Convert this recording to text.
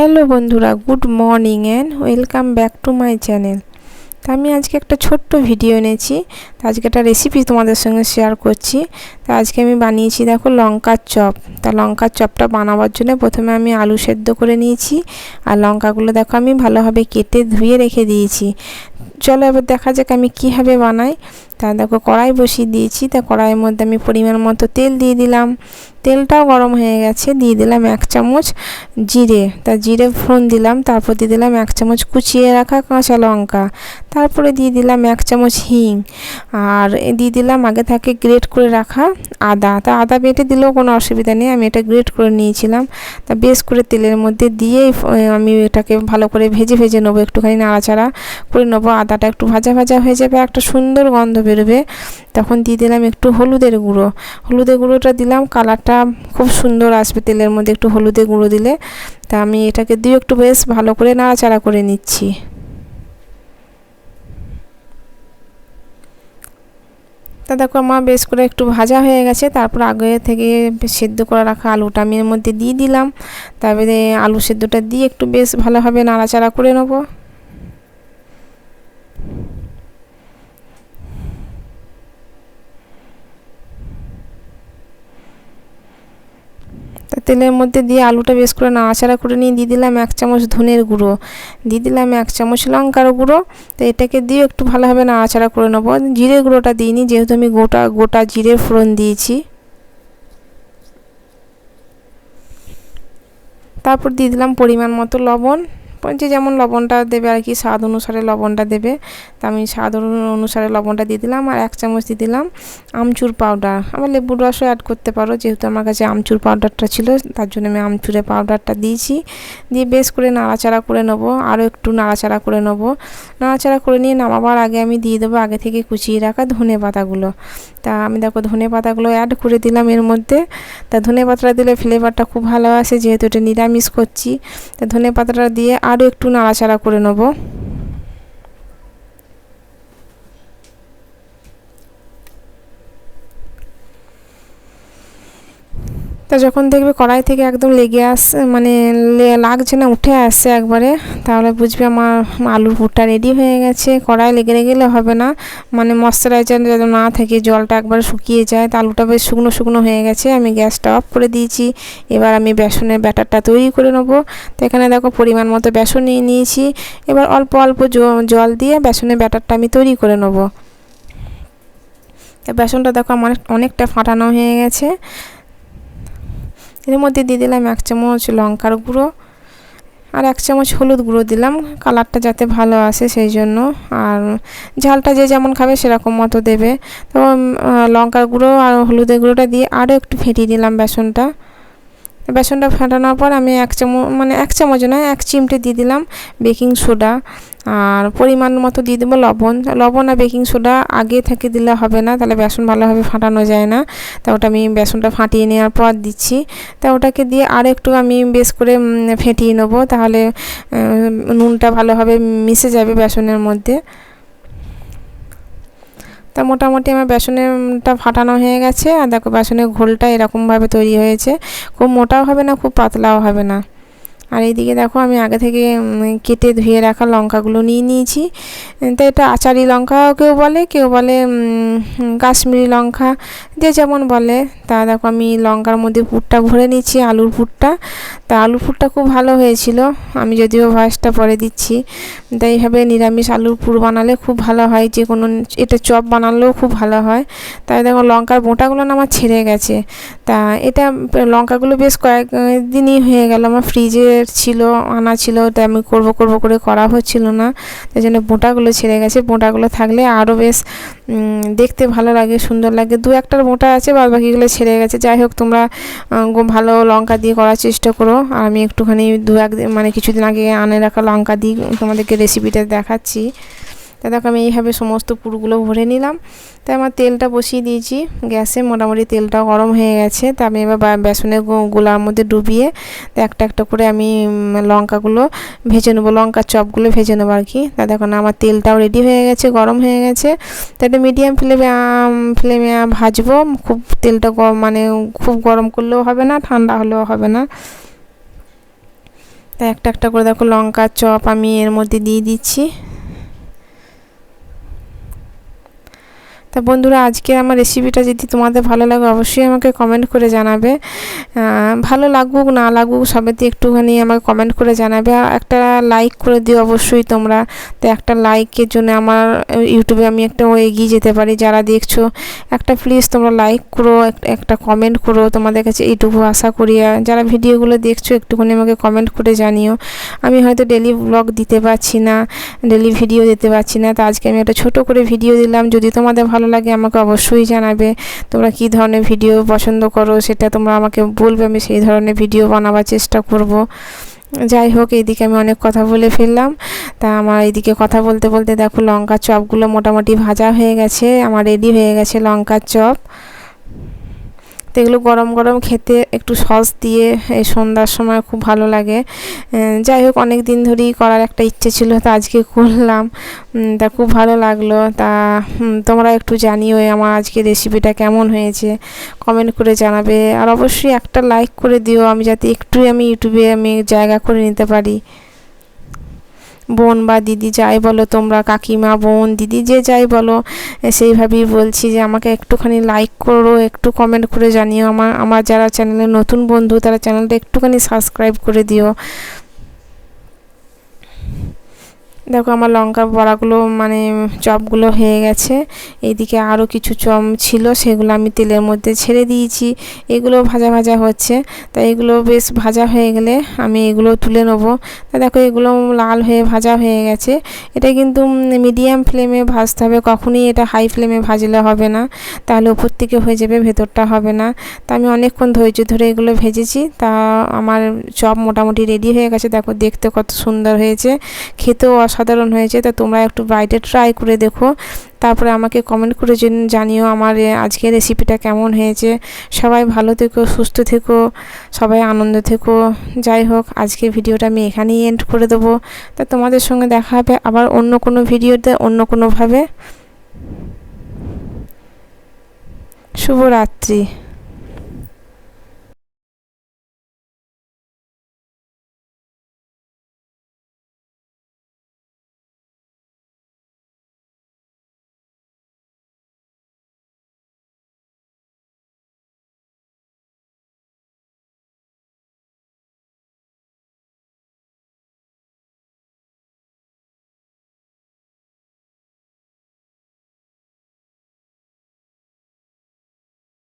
Hello বন্ধুরা, good morning and welcome back to my channel তা আমি আজকে একটা ছোট্ট ভিডিও এনেছি। তা আজকে একটা রেসিপি তোমাদের সঙ্গে শেয়ার করছি। তা আজকে আমি বানিয়েছি, দেখো, লঙ্কার চপ। তা লঙ্কার চপটা বানাবার জন্য প্রথমে আমি আলু সেদ্ধ করে নিয়েছি। আর লঙ্কাগুলো, দেখো, আমি ভালোভাবে কেটে ধুয়ে রেখে দিয়েছি। চলো এবার দেখা যাক আমি কীভাবে বানাই। তা দেখো, কড়াই বসিয়ে দিয়েছি। তা কড়াইয়ের মধ্যে আমি পরিমাণ মতো তেল দিয়ে দিলাম। তেলটাও গরম হয়ে গেছে, দিয়ে দিলাম এক চামচ জিরে। তা জিরে ফোড়ন দিলাম, তারপর দিয়ে দিলাম এক চামচ কুচিয়ে রাখা কাঁচা লঙ্কা। তারপরে দিয়ে দিলাম এক চামচ হিং। আর দিয়ে দিলাম আগে থাকে গ্রেট করে রাখা আদা। তা আদা বেটে দিলেও কোনো অসুবিধা নেই, আমি এটা গ্রেট করে নিয়েছিলাম। তা বেশ করে তেলের মধ্যে দিয়ে আমি এটাকে ভালো করে ভেজে ভেজে নেব, একটুখানি নাড়াচাড়া করে নেব আদাটা একটু ভাজা ভাজা হয়ে যাবে একটা সুন্দর গন্ধ বেরোবে। তখন দিয়ে দিলাম একটু হলুদের গুঁড়ো। হলুদের গুঁড়োটা দিলাম, কালারটা খুব সুন্দর আসবে তেলের মধ্যে একটু হলুদের গুঁড়ো দিলে। তা আমি এটাকে দিয়ে একটু বেশ ভালো করে নাড়াচাড়া করে নিচ্ছি। তা দেখো আমার বেশ করে একটু ভাজা হয়ে গেছে, তারপর আগে থেকে সেদ্ধ করে রাখা আলুটা আমি এর মধ্যে দিয়ে দিলাম। তারপরে আলু সেদ্ধটা দিয়ে একটু বেশ ভালোভাবে নাড়াচাড়া করে নেব তা তেলের মধ্যে দিয়ে আলুটা বেশ করে নাড়াচাড়া করে নিয়ে দিয়ে দিলাম এক চামচ ধনের গুঁড়ো। দিয়ে দিলাম এক চামচ লঙ্কার গুঁড়ো। তো এটাকে দিয়ে একটু ভালোভাবে নাড়াচাড়া করে নেব। জিরে গুঁড়োটা দিইনি, যেহেতু আমি গোটা গোটা জিরে ফোড়ন দিয়েছি। তারপর দিয়ে দিলাম পরিমাণ মতো লবণ। যে যেমন লবণটা দেবে আর কি, স্বাদ অনুসারে লবণটা দেবে। তা আমি স্বাদ অনুসারে লবণটা দিয়ে দিলাম আর এক চামচ দিয়ে দিলাম আমচুর পাউডার আবার লেবুর রসও অ্যাড করতে পারো, যেহেতু আমার কাছে আমচুর পাউডারটা ছিল, তার জন্য আমি আমচুরের পাউডারটা দিয়েছি। দিয়ে বেশ করে নাড়াচাড়া করে নেব, আরও একটু নাড়াচাড়া করে নেব। নাড়াচাড়া করে নিয়ে নামাবার আগে আমি দিয়ে দেবো আগে থেকে কুচিয়ে রাখা ধনে পাতাগুলো। তা আমি দেখো ধনে পাতাগুলো অ্যাড করে দিলাম এর মধ্যে। তা ধনে পাতাটা দিলে ফ্লেভারটা খুব ভালো আসে, যেহেতু এটা নিরামিষ করছি। তা ধনে পাতাটা দিয়ে আরও একটু নাড়াচাড়া করে নেব। তা যখন দেখবে কড়াই থেকে একদম লেগে আসছে মানে লাগছে না, উঠে আসছে একবারে, তাহলে বুঝবে আমার আলুর পুরটা রেডি হয়ে গেছে। কড়াই লেগে গেলে হবে না। মানে ময়শ্চারাইজার যেন না থাকে, জলটা একবার শুকিয়ে যায়। তা আলুটা বেশ শুকনো শুকনো হয়ে গেছে, আমি গ্যাসটা অফ করে দিয়েছি। এবার আমি বেসনের ব্যাটারটা তৈরি করে নেব। তো এখানে দেখো পরিমাণ মতো বেসন নিয়ে নিয়েছি। এবার অল্প অল্প জল দিয়ে বেসনের ব্যাটারটা আমি তৈরি করে নেব। বেসনটা দেখো আমার অনেকটা ফাটানো হয়ে গেছে। এর মধ্যে দিয়ে দিলাম এক চামচ লঙ্কার গুঁড়ো আর এক চামচ হলুদ গুঁড়ো দিলাম। কালারটা যাতে ভালো আসে সেই জন্য। আর ঝালটা যে যেমন খাবে সেরকম মতো দেবে। তো লঙ্কার গুঁড়ো আর হলুদের গুঁড়োটা দিয়ে আরও একটু ফেটিয়ে দিলাম বেসনটা। বেসনটা ফাটানোর পর আমি এক চামচ মানে এক চামচ নয়, এক চিমটে দিয়ে দিলাম বেকিং সোডা। আর পরিমাণ মতো দিয়ে দেবো লবণ। লবণ আর বেকিং সোডা আগে থেকে দিলে হবে না, তাহলে বেসন ভালোভাবে ফাটানো যায় না। তা ওটা আমি বেসনটা ফাটিয়ে নেওয়ার পর দিচ্ছি। তা ওটাকে দিয়ে আর একটু আমি বেশ করে ফেটিয়ে নেব, তাহলে নুনটা ভালোভাবে মিশে যাবে বেসনের মধ্যে। তা মোটামুটি আমার বেসনেটা ফাটানো হয়ে গেছে। আর দেখো বেসনের ঘোলটা এরকমভাবে তৈরি হয়েছে। খুব মোটাও হবে না, খুব পাতলাও হবে না। আর এইদিকে দেখো আমি আগে থেকে কেটে ধুয়ে রাখা লঙ্কাগুলো নিয়ে নিয়েছি। তো এটা আচারি লঙ্কা কেউ বলে কেউ বলে কাশ্মীরি লঙ্কা, যে যেমন বলে। তা দেখো আমি লঙ্কার মধ্যে পুরটা ভরে নিচ্ছি আলুর পুরটা। তা আলুর পুরটা খুব ভালো হয়েছিল, আমি যদিও ভয়েসটা পরে দিচ্ছি। তাই এইভাবে নিরামিষ আলুর পুর বানালে খুব ভালো হয়, যে কোনো এটা চপ বানালেও খুব ভালো হয়। তাই দেখো লঙ্কার বোঁটাগুলো না আমার ছেড়ে গেছে। তা এটা লঙ্কাগুলো বেশ কয়েক দিনই হয়ে গেল আমার ফ্রিজে ছিল, আনা ছিল তাই আমি করব করব করে করা হচ্ছিল না। তাই জন্য বোঁটাগুলো ছেড়ে গেছে। বোঁটাগুলো থাকলে আরও বেশ দেখতে ভালো লাগে, সুন্দর লাগে। দু একটার বোঁটা আছে বাদ বাকিগুলো ছেড়ে গেছে। যাই হোক, তোমরা ভালো লঙ্কা দিয়ে করার চেষ্টা করো। আর আমি একটুখানি দু একদিন মানে কিছুদিন আগে আনে রাখা লঙ্কা দিয়ে তোমাদেরকে রেসিপিটা দেখাচ্ছি। তা দেখো আমি এইভাবে সমস্ত পুরগুলো ভরে নিলাম। তাই আমার তেলটা বসিয়ে দিয়েছি। গ্যাসে মোটামুটি তেলটা গরম হয়ে গেছে। তা আমি এবার বেসনের গোলার মধ্যে ডুবিয়ে একটা একটা করে আমি লঙ্কাগুলো ভেজে নেব। লঙ্কার চপগুলো ভেজে নেব আর কি। তা দেখো না, আমার তেলটাও রেডি হয়ে গেছে, গরম হয়ে গেছে। তা এটা মিডিয়াম ফ্লেমে ফ্লেমে ভাজবো। খুব তেলটা মানে খুব গরম করলেও হবে না, ঠান্ডা হলেও হবে না। তাই একটা একটা করে দেখো লঙ্কার চপ আমি এর মধ্যে দিয়ে দিচ্ছি। তা বন্ধুরা, আজকে আমার রেসিপিটা যদি তোমাদের ভালো লাগে, অবশ্যই আমাকে কমেন্ট করে জানাবে। ভালো লাগুক, না লাগুক সবেতে একটুখানি আমাকে কমেন্ট করে জানাবে। আর একটা লাইক করে দিও অবশ্যই তোমরা। তো একটা লাইকের জন্য আমার ইউটিউবে আমি একটা এগিয়ে যেতে পারি। যারা দেখছ, একটা প্লিজ তোমরা লাইক করো একটা কমেন্ট করো। তোমাদের কাছে এইটুকু আশা করি। যারা ভিডিওগুলো দেখছ, একটুখানি আমাকে কমেন্ট করে জানিও। আমি হয়তো ডেলি ব্লগ দিতে পারছি না ডেলি ভিডিও দিতে পারছি না। তো আজকে আমি একটা ছোটো করে ভিডিও দিলাম। যদি তোমাদের ভালো লাগে আমাকে অবশ্যই জানাবে। তোমরা কি ধরনের ভিডিও পছন্দ করো সেটা তোমরা আমাকে বলবে, আমি সেই ধরনের ভিডিও বানাবার চেষ্টা করব। যাই হোক, এইদিকে আমি অনেক কথা বলে ফেললাম। তা আমার এইদিকে কথা বলতে বলতে দেখো লঙ্কার চপগুলো মোটামুটি ভাজা হয়ে গেছে, আমার রেডি হয়ে গেছে লঙ্কার চপ। তো এগুলো গরম গরম খেতে একটু সস দিয়ে, এই সন্ধ্যার সময় খুব ভালো লাগে। যাই হোক, অনেক দিন ধরেই করার একটা ইচ্ছে ছিল, তা আজকে করলাম। তা খুব ভালো লাগল। তা তোমরা একটু জানিও আমার আজকে রেসিপিটা কেমন হয়েছে। কমেন্ট করে জানাবে। আর অবশ্যই একটা লাইক করে দিও, আমি যাতে একটুই আমি ইউটিউবে আমি জায়গা করে নিতে পারি। বোন বা দিদি যাই বলো, তোমরা কাকিমা, বোন, দিদি যে যাই বলো সেইভাবেই বলছি যে আমাকে একটুখানি লাইক করো, একটু কমেন্ট করে জানিও। আমার আমার যারা চ্যানেলে নতুন বন্ধু, তারা চ্যানেলটা একটুখানি সাবস্ক্রাইব করে দিও। দেখো আমার লঙ্কা বড়াগুলো মানে চপগুলো হয়ে গেছে। এইদিকে আরও কিছু চপ ছিল, সেগুলো আমি তেলের মধ্যে ছেড়ে দিয়েছি। এগুলো ভাজা ভাজা হচ্ছে। তাই এগুলো বেশ ভাজা হয়ে গেলে আমি এগুলো তুলে নেব। তা দেখো এগুলো লাল হয়ে ভাজা হয়ে গেছে। এটা কিন্তু মিডিয়াম ফ্লেমে ভাজতে হবে, কখনই এটা হাই ফ্লেমে ভাজলে হবে না। তাহলে উপর থেকে হয়ে যাবে, ভেতরটা হবে না। তা আমি অনেকক্ষণ ধৈর্য ধরে এগুলো ভেজেছি। তা আমার চপ মোটামুটি রেডি হয়ে গেছে। দেখো দেখতে কত সুন্দর হয়েছে। খেতেও অসাধারণ হয়েছে, তা তোমরা একটু বাইরে ট্রাই করে দেখো। তারপরে আমাকে কমেন্ট করে জানিও আমার আজকের রেসিপিটা কেমন হয়েছে। সবাই ভালো থেকো, সুস্থ থেকো, সবাই আনন্দ থেকো। যাই হোক আজকে ভিডিওটা আমি এখানেই এন্ড করে দেবো। তা তোমাদের সঙ্গে দেখা হবে আবার অন্য কোনো ভিডিওতে অন্য কোনোভাবে। শুভরাত্রি।